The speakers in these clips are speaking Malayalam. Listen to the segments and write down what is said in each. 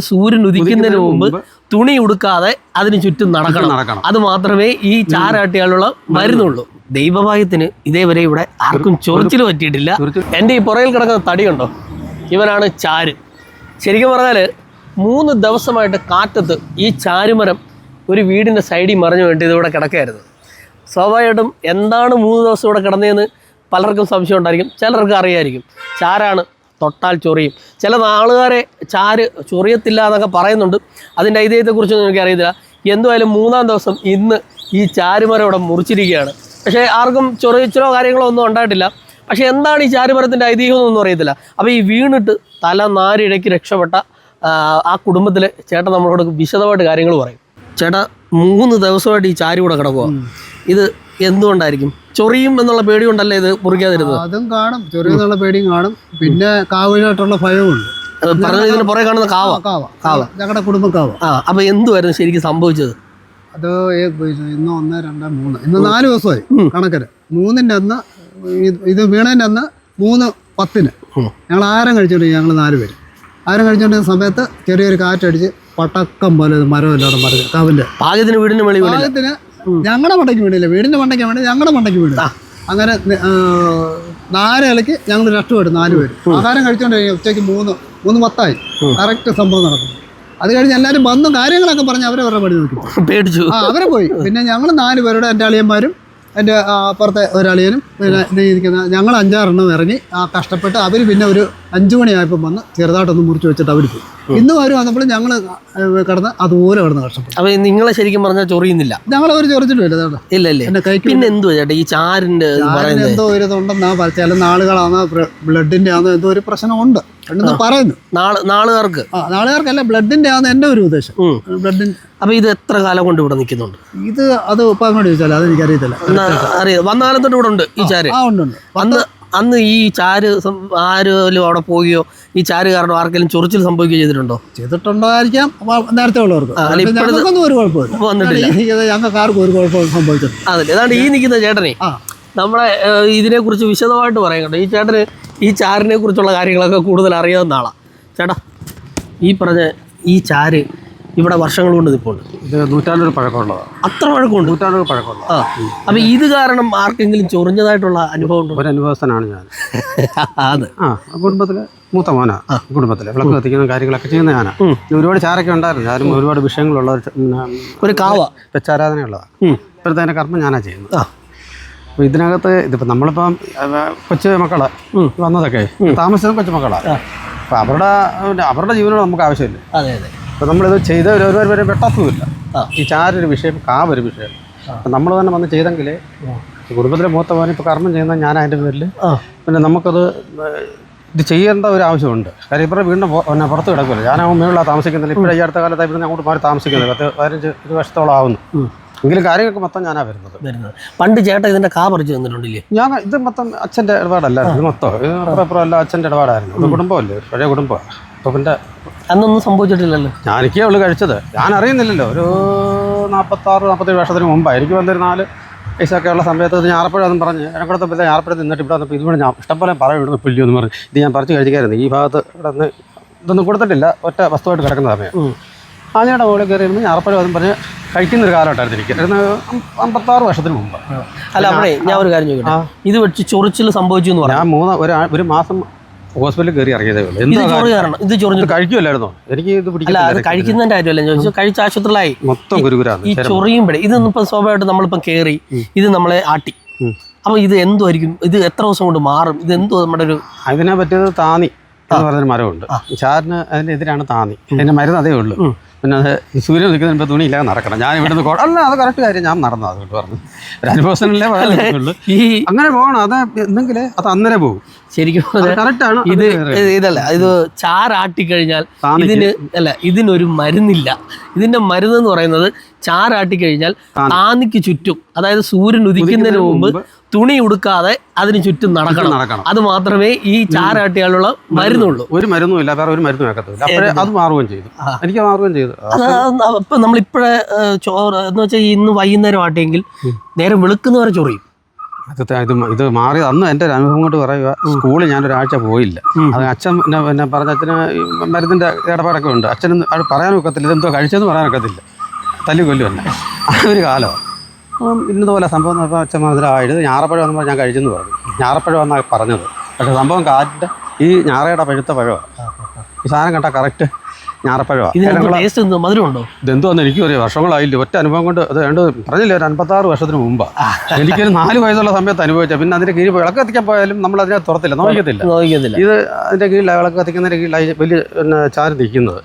സൂര്യൻ ഉദിക്കുന്നതിന് മുമ്പ് തുണി ഉടുക്കാതെ അതിന് ചുറ്റും നടക്കണം. നടക്കണം. അത് മാത്രമേ ഈ ചാരാട്ടിയാലുള്ള മരുന്നുള്ളൂ ദൈവഭാഗ്യത്തിന് ഇതേവരെ ഇവിടെ ആർക്കും ചൊറിച്ചിൽ പറ്റിയിട്ടില്ല. എന്റെ ഈ പുറകിൽ കിടക്കുന്ന തടിയുണ്ടോ? ഇവനാണ് ചാര്. ശരിക്കും പറഞ്ഞാൽ മൂന്ന് ദിവസമായിട്ട് കാറ്റത്ത് ഈ ചാരുമരം ഒരു വീടിന്റെ സൈഡിൽ മറിഞ്ഞു വേണ്ടി ഇതിവിടെ കിടക്കായിരുന്നു സ്വാഭാവികമായിട്ടും എന്താണ് മൂന്ന് ദിവസം ഇവിടെ കിടന്നതെന്ന് പലർക്കും സംശയം ഉണ്ടായിരിക്കും. ചിലർക്ക് അറിയായിരിക്കും. ചാരാണ് തൊട്ടാൽ ചൊറിയും. ചില നാളുകാരെ ചാര് ചൊറിയത്തില്ല എന്നൊക്കെ പറയുന്നുണ്ട്. അതിന്റെ ഐതിഹ്യത്തെക്കുറിച്ചൊന്നും എനിക്കറിയത്തില്ല. എന്തുമായാലും മൂന്നാം ദിവസം ഇന്ന് ഈ ചാരുമരം ഇവിടെ മുറിച്ചിരിക്കുകയാണ്. പക്ഷേ ആർക്കും ചൊറിച്ചിലോ കാര്യങ്ങളോ ഒന്നും ഉണ്ടായിട്ടില്ല. പക്ഷേ എന്താണ് ഈ ചാരുമരത്തിന്റെ ഐതിഹ്യം എന്നൊന്നും അറിയത്തില്ല. അപ്പോൾ ഈ വീണിട്ട് തല നാരിഴയ്ക്ക് രക്ഷപ്പെട്ട ആ, കുടുംബത്തിലെ ചേട്ടൻ നമ്മളോട് വിശദമായിട്ട് കാര്യങ്ങൾ പറയും. ചേട്ടാ മൂന്ന് ദിവസമായിട്ട് ഈ ചാരി കൂടെ കിടക്കുക ഇത് എന്തുകൊണ്ടായിരിക്കും? ചൊറിയും എന്നുള്ള പേടി കൊണ്ടല്ലേ ഇത് മുറിക്കാതിരുന്നത്? അതും കാണും. ചൊറിയും എന്നുള്ള പേടിയും കാണും. പിന്നെ കാവിലായിട്ടുള്ള ഭയവുമുണ്ട് ഉണ്ട് പറഞ്ഞ ഇതിന് പുറകെ കാണുന്ന കാവ. കാവ. കാവ. ഞങ്ങളുടെ കുടുംബക്കാവ. ആ അപ്പൊ എന്തുവായിരുന്നു ശരിക്കും സംഭവിച്ചത്? അത് ഇന്ന് ഒന്ന് രണ്ട് മൂന്ന്. ഇന്ന് നാല് ദിവസമായി കണക്കര് മൂന്നിന്റെ അന്ന് ഇത് വീണതിന്റെ അന്ന് മൂന്ന് പത്തിന്. ഞങ്ങൾ ആരം കഴിച്ചോണ്ട് ഞങ്ങൾ നാല് പേര്. ആരം കഴിച്ചോണ്ടിരുന്ന സമയത്ത് ചെറിയൊരു കാറ്റടിച്ച് പടക്കം പോലെ ഒരു മരം എല്ലാവരും മറിഞ്ഞു. കാവിന്റെ പാകത്തിന് വീടിന് വെളി ഭാഗത്തിന് ഞങ്ങളുടെ മണ്ടയ്ക്ക് വീണില്ല വീടിന്റെ മണ്ടയ്ക്ക് വേണ്ടി ഞങ്ങളുടെ മണ്ടയ്ക്ക് വീണില്ല അങ്ങനെ നി- ഞങ്ങൾ രക്ഷ രക്ഷപ്പെട്ടു നാല് പേര്. ആഹാരം കഴിച്ചോണ്ട് ഉച്ചയ്ക്ക് മൂന്ന് മൂന്ന് പത്തായി. കറക്റ്റ് സംഭവം നടക്കും. അത് കഴിഞ്ഞ് എല്ലാവരും വന്നു കാര്യങ്ങളൊക്കെ പറഞ്ഞ് അവരെ അവരുടെ പണി നോക്കി. പേടിച്ചു. ആ അവരെ പോയി. പിന്നെ ഞങ്ങൾ നാല് പേരുടെ എന്റെ അളിയന്മാരും എന്റെ അപ്പുറത്തെ ഒരളിയനും പിന്നെ ഇരിക്കുന്ന ഞങ്ങൾ അഞ്ചാറെണ്ണം ഇറങ്ങി ആ കഷ്ടപ്പെട്ട് അവർ പിന്നെ ഒരു അഞ്ചു മണിയായപ്പോൾ വന്ന് ചെറുതായിട്ടൊന്ന് മുറിച്ച് വെച്ചിട്ട് അവർ പോയി. ഇന്ന് വരും വന്നപ്പോൾ ഞങ്ങൾ കിടന്ന് അതുപോലെ കിടന്ന് കഷ്ടപ്പെട്ടു. അപ്പൊ നിങ്ങളെ ശരിക്കും പറഞ്ഞാൽ ചൊറിയുന്നില്ല? ഞങ്ങൾ ഒരു ചൊറിച്ചിട്ടില്ല ഇല്ല ചേട്ടാ. ഇല്ല പിന്നെ എന്തോ ചേട്ടാ ഈ ചാരിന്റെ എന്തോ ഒരു ഇതുണ്ടെന്നാ ചില നാളുകളാണ് ബ്ലഡിന്റെ ആണോ എന്തോ ഒരു പ്രശ്നമുണ്ട്. എന്ന് പറയുന്നു. നാൾ നാളുകാർക്ക്? നാളുകാർക്കല്ല ബ്ലഡിന്റെ ആണ് എന്റെ ഒരു ഉദ്ദേശം. ബ്ലഡിന്റെ അപ്പൊ ഇത് എത്ര കാലം കൊണ്ട് ഇവിടെ നിൽക്കുന്നുണ്ട്? ഇത് അത് ഉപ്പാൻ വേണ്ടി ചോദിച്ചാൽ അത് എനിക്കറിയത്തില്ല അറിയാം. വന്ന കാലം തൊട്ട് ഇവിടെ ഉണ്ട് ഈ ചാരി. ആ ഉണ്ട് ഉണ്ട്. അന്ന് അന്ന് ഈ ചാര് ആരോലും അവിടെ പോവുകയോ ഈ ചാര് കാരണം ആർക്കെങ്കിലും ചൊറിച്ചിൽ സംഭവിക്കുകയോ ചെയ്തിട്ടുണ്ടോ? ചെയ്തിട്ടുണ്ടായിരിക്കാം. നേരത്തെ ഉള്ളവർക്ക്. ഞങ്ങൾക്കൊന്നും ഒരു കുഴപ്പമില്ല. വന്നിട്ടില്ല. ഇത് ഞങ്ങൾക്ക് ആർക്കും ഒരു കുഴപ്പവും സംഭവിച്ചിട്ടില്ല. അതല്ലേ. ഏതാണ്ട് ഈ നിൽക്കുന്ന ചേട്ടനെ നമ്മളെ ഇതിനെ ഇതിനെക്കുറിച്ച് വിശദമായിട്ട് പറയാൻ കേട്ടോ ഈ ചേട്ടന് ഈ ചാരിനെ കുറിച്ചുള്ള കാര്യങ്ങളൊക്കെ കൂടുതൽ അറിയാവുന്ന ആളാണ് ചേട്ടാ ഈ പറഞ്ഞ ഈ ചാര് ഇവിടെ വർഷങ്ങൾ കൊണ്ട് നിൽപ്പുണ്ട് ഇത് നൂറ്റാണ്ടൊരു പഴക്കമുള്ളതാണ് അത്ര പഴക്കമുണ്ട്? നൂറ്റാണ്ടൊരു പഴക്കമുള്ള ആ അപ്പൊ ഇത് കാരണം ആർക്കെങ്കിലും ചൊറിഞ്ഞതായിട്ടുള്ള അനുഭവം ഉണ്ടോ? ഒരു അനുഭവസ്ഥനാണ് ഞാൻ. അത്. ആ കുടുംബത്തിലെ മൂത്ത മോനാ. കുടുംബത്തിലെ വിളക്ക് കത്തിക്കുന്ന കാര്യങ്ങളൊക്കെ ചെയ്യുന്ന ഞാനാ. ഉം. ഒരുപാട് ചാരൊക്കെ ഉണ്ടായിരുന്നു. ഞാനും ഒരുപാട് വിഷയങ്ങളുള്ള ഒരു ഒരു കാവ. പെച്ചാരാധനയുള്ളതാണ്. ഇപ്പോഴത്തെ അതിന്റെ കർമ്മം ഞാനാ ചെയ്യുന്നത്. ആ. അപ്പോൾ ഇതിനകത്ത് ഇതിപ്പോൾ നമ്മളിപ്പം ആ, കൊച്ചു മക്കൾ. വന്നതൊക്കെ താമസിച്ചത് കൊച്ചു മക്കളാണ് അപ്പോൾ അവരുടെ അവരുടെ ജീവനോട് നമുക്ക് ആവശ്യമില്ല. അതെ അതെ. അപ്പോൾ നമ്മളിത് ചെയ്ത ഒരു ഒരുപാട് പേരെ വെട്ടത്തുമില്ല. ഈ ചാരൊരു വിഷയം കാവൊരു വിഷയം. അപ്പം നമ്മൾ തന്നെ വന്ന് ചെയ്തെങ്കിൽ കുടുംബത്തിലെ മൂത്ത മോനെ ഇപ്പോൾ കർമ്മം ചെയ്യുന്ന ഞാൻ അതിന്റെ പേരിൽ പിന്നെ നമുക്കത് ഇത് ചെയ്യേണ്ട ഒരു ആവശ്യമുണ്ട്. കാര്യം ഇപ്പോൾ വീണ്ടും പിന്നെ പുറത്ത് കിടക്കുമല്ലോ ഞാനാവുമ്പോൾ മേളിലാണ് താമസിക്കുന്നില്ല. ഇപ്പോഴും ഈ അടുത്ത കാലത്തായി പിന്നെ അങ്ങോട്ട് മാറി താമസിക്കുന്നത് പത്ത് പതിനഞ്ച് ഒരു വർഷത്തോളം ആവുന്നു. എങ്കിലും കാര്യങ്ങൾക്ക് മൊത്തം ഞാനാ വരുന്നത്. വരുന്നത്. പണ്ട് ചേട്ടൻ ഇതിന്റെ കാ പറിച്ചു തന്നിട്ടുണ്ടല്ലേ? ഞാൻ ഇത് മൊത്തം അച്ഛന്റെ ഇടപാടല്ല ഇത് മൊത്തം. ഇത് അപ്പുറം അപ്പുറം എല്ലാം അച്ഛന്റെ ഇടപാടായിരുന്നു. ഇത് കുടുംബമല്ലേ ഒരു പഴയ കുടുംബമാണ് അപ്പൊ പിന്നെ അന്നൊന്നും സംഭവിച്ചിട്ടില്ലല്ലോ. ഞാനൊക്കെ അവൾ കഴിച്ചത്. ഞാൻ അറിയുന്നില്ലല്ലോ. ഒരു നാൽപ്പത്താറ് നാൽപ്പത്തേഴ് വർഷത്തിന് മുമ്പാണ് എനിക്ക് വന്നൊരു നാല് പൈസയൊക്കെ ഉള്ള സമയത്ത് ഞാറപ്പഴം പറഞ്ഞ് എനക്കുടത്തെ പിന്നെ ഞാറപ്പഴം നിന്നിട്ട് ഇവിടെ വന്നപ്പോൾ ഇതുകൊണ്ട് ഞാൻ ഇഷ്ടംപോലെ പറയും ഇവിടുന്ന് പുല്ലി എന്ന് പറഞ്ഞ്. ഇത് ഞാൻ പറിച്ച് കഴിക്കായിരുന്നു. ഈ ഭാഗത്ത് ഇവിടെ നിന്ന് ഇതൊന്നും കൊടുത്തിട്ടില്ല. ഒറ്റ വസ്തുവായിട്ട് കിടക്കുന്ന സമയം. ആഞ്ഞയുടെ മുകളിൽ കയറി ഇരുന്ന് ഞാറപ്പഴം അതും പറഞ്ഞ് കഴിക്കുന്ന ഒരു കാലഘട്ടമായിരുന്നു എനിക്ക്. ഇരുന്ന് അമ്പത്താറ് വർഷത്തിന് മുമ്പ്. അല്ല അവിടെ ഞാൻ ഒരു കാര്യം ചോദിക്കട്ടെ. ഇത് വെച്ച് ചൊറിച്ചിൽ സംഭവിച്ചു എന്ന് പറഞ്ഞു. ഞാൻ മൂന്ന് ഒരു ഒരു മാസം ഹോസ്പിറ്റലിൽ കയറി ഇറങ്ങിയതേ ഉള്ളൂ. ഇത് എന്താ ചൊറി കാരണം. ഇത് ചൊറിഞ്ഞു. കഴിക്കുമല്ലായിരുന്നോ എനിക്ക് ഇത് പിടിക്കില്ല അത് കഴിക്കുന്നതിന്റെ കാര്യമല്ല. ഞാൻ ചോദിച്ചു കഴിച്ച ആശുപത്രിയിലായി. മൊത്തം ഗുരുകുരാണ് ഈ ചൊറിയുമ്പോഴേ ഇത് ഇപ്പം സ്വാഭാവികമായിട്ട് നമ്മളിപ്പം കയറി ഇത് നമ്മളെ ആട്ടി. അപ്പോൾ അപ്പൊ ഇത് എന്തുമായിരിക്കും ഇത് എത്ര ദിവസം കൊണ്ട് മാറും? ഇത് എന്തോ നമ്മുടെ ഒരു അതിനെ പറ്റിയത് താന്നി എന്ന് പറഞ്ഞൊരു മരമുണ്ട്. ചാറിന് അതിനെതിരാണ് എതിരാണ് താന്നി. അതിന്റെ മരുന്ന് അതേ ഉള്ളൂ. പിന്നെ അത് സൂര്യൻ നിൽക്കുന്ന തുണി ഇല്ലാതെ നടക്കണം ഞാൻ ഇവിടുന്ന് അല്ല അത് കറക്റ്റ് കാര്യം. ഞാൻ നടന്നു അതുകൊണ്ട് പറഞ്ഞു. ഒരു അനുഭവത്തിനല്ലേ ഉള്ളൂ ഈ അങ്ങനെ പോകണം. അത് എന്തെങ്കിൽ അത് അന്നേരം പോകും ശരിക്കും അത് കറക്റ്റാണ് ഇത് ഇതല്ല ഇത് ചാറാട്ടിക്കഴിഞ്ഞാൽ. ഇതിന് അല്ല ഇതിനൊരു മരുന്നില്ല. ഇതിന്റെ മരുന്ന് എന്ന് പറയുന്നത് ചാറാട്ടി കഴിഞ്ഞാൽ താന്നിക്ക് ചുറ്റും അതായത് സൂര്യൻ ഉദിക്കുന്നതിന് മുമ്പ് തുണി ഉടുക്കാതെ അതിന് ചുറ്റും നടക്കണം. നടക്കണം. അത് മാത്രമേ ഈ ചാരാട്ടിയാലുള്ള മരുന്നുള്ളൂ. ഒരു മരുന്നും ഇല്ല വേറെ ഒരു മരുന്നും അപ്പോഴേ അത് മാറുകയും ചെയ്തു. എനിക്ക് മാറുകയും ചെയ്തു. അത് ഇപ്പൊ നമ്മളിപ്പോഴേ ചോറ് എന്ന് വെച്ചാൽ ഇന്ന് വൈകുന്നേരം ആട്ടിയെങ്കിൽ നേരെ വെളുക്കുന്നവരെ ചൊറിയും. ഇത് ഇത് മാറി അന്ന് എന്റെ ഒരു അനുഭവം കൊണ്ട് പറയുക സ്കൂളിൽ ഞാനൊരാഴ്ച പോയില്ല. അത് അച്ഛൻ പിന്നെ പറഞ്ഞ അച്ഛന് മരുന്നിന്റെ ഇടപാടൊക്കെ ഉണ്ട്. അച്ഛനും അത് പറയാൻ ഒക്കത്തില്ല. ഇതെന്തോ കഴിച്ചെന്ന് പറയാൻ ഒക്കത്തില്ല. തല്ലി കൊല്ലും തന്നെ ആ ഒരു കാലമാണ് അപ്പം ഇന്നതുപോലെ സംഭവം നടന്നപ്പോൾ അച്ഛൻ മനസ്സിലായത് ഞാറപ്പഴം വന്നപ്പോൾ ഞാൻ കഴിച്ചെന്ന് പറഞ്ഞു. ഞാറപ്പഴം എന്നാണ് പറഞ്ഞത്. പക്ഷേ സംഭവം കാറ്റിന്റെ ഈ ഞാറയുടെ പഴുത്ത പഴമാണ് ഈ സാധനം കണ്ടാൽ കറക്റ്റ് ഞാറപ്പഴമാണ് ഇതിനകത്ത് ടേസ്റ്റ് എന്തോ മധുരം ഉണ്ടോ? ഇതെന്തോന്ന് എനിക്കും അറിയാം. വർഷങ്ങളായില്ല. ഒറ്റ അനുഭവം കൊണ്ട് അത് രണ്ട് പറഞ്ഞില്ലേ ഒരു അൻപത്താറ് വർഷത്തിന് മുമ്പാണ് എനിക്കൊരു നാല് വയസ്സുള്ള സമയത്ത് അനുഭവിച്ച. പിന്നെ അതിന്റെ കീഴിൽ വിളക്ക് കത്തിക്കാൻ പോയാലും നമ്മൾ അതിനെ തുറത്തില്ല. നോക്കത്തില്ല നോക്കത്തില്ല ഇത് അതിന്റെ കീഴിൽ വിളക്ക് കത്തിക്കുന്നതിന്റെ കീഴിലായി വലിയ ചാര് നിൽക്കുന്നത്.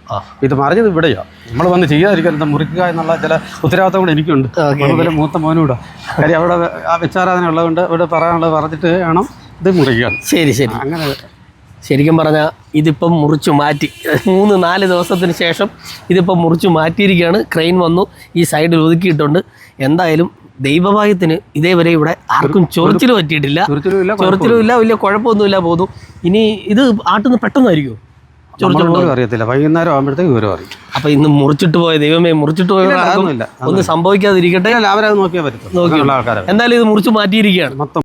ഇത് മറിഞ്ഞത് ഇവിടെയാ. നമ്മൾ വന്ന് ചെയ്യാതിരിക്കാൻ എന്താ മുറിക്കുക എന്നുള്ള ചില ഉത്തരവാദിത്തം കൂടെ എനിക്കുണ്ട്. അതുപോലെ മൂത്ത മോനൂടെ. കാര്യം അവിടെ ആ വിച്ചാരാധന ഉള്ളതുകൊണ്ട് ഇവിടെ പറയാനുള്ളത് പറഞ്ഞിട്ട് വേണം ഇത് മുറിക്കുക ശരി ശരി. അങ്ങനെ ശരിക്കും പറഞ്ഞാൽ ഇതിപ്പം മുറിച്ചു മാറ്റി. മൂന്ന് നാല് ദിവസത്തിന് ശേഷം ഇതിപ്പം മുറിച്ചു മാറ്റിയിരിക്കുകയാണ്. ക്രെയിൻ വന്നു ഈ സൈഡിൽ ഒതുക്കിയിട്ടുണ്ട്. എന്തായാലും ദൈവഭാഗ്യത്തിന് ഇതേവരെ ഇവിടെ ആർക്കും ചൊറിച്ചിൽ പറ്റിയിട്ടില്ല. ചൊറിച്ചിലും ഇല്ല വലിയ കുഴപ്പമൊന്നുമില്ല പോകുന്നു ഇനി ഇത് ആട്ടുന്ന പെട്ടെന്നായിരിക്കും അറിയത്തില്ല. വൈകുന്നേരം ആകുമ്പോഴത്തേക്ക് വിവരം അറിയും. അപ്പൊ ഇന്ന് മുറിച്ചിട്ട് പോയ ദൈവമേ മുറിച്ചിട്ട് പോയ ഒന്നും സംഭവിക്കാതിരിക്കട്ടെ. അവരത് നോക്കിയാൽ പറ്റും എന്തായാലും ഇത് മുറിച്ച് മാറ്റിയിരിക്കുകയാണ്. മൊത്തം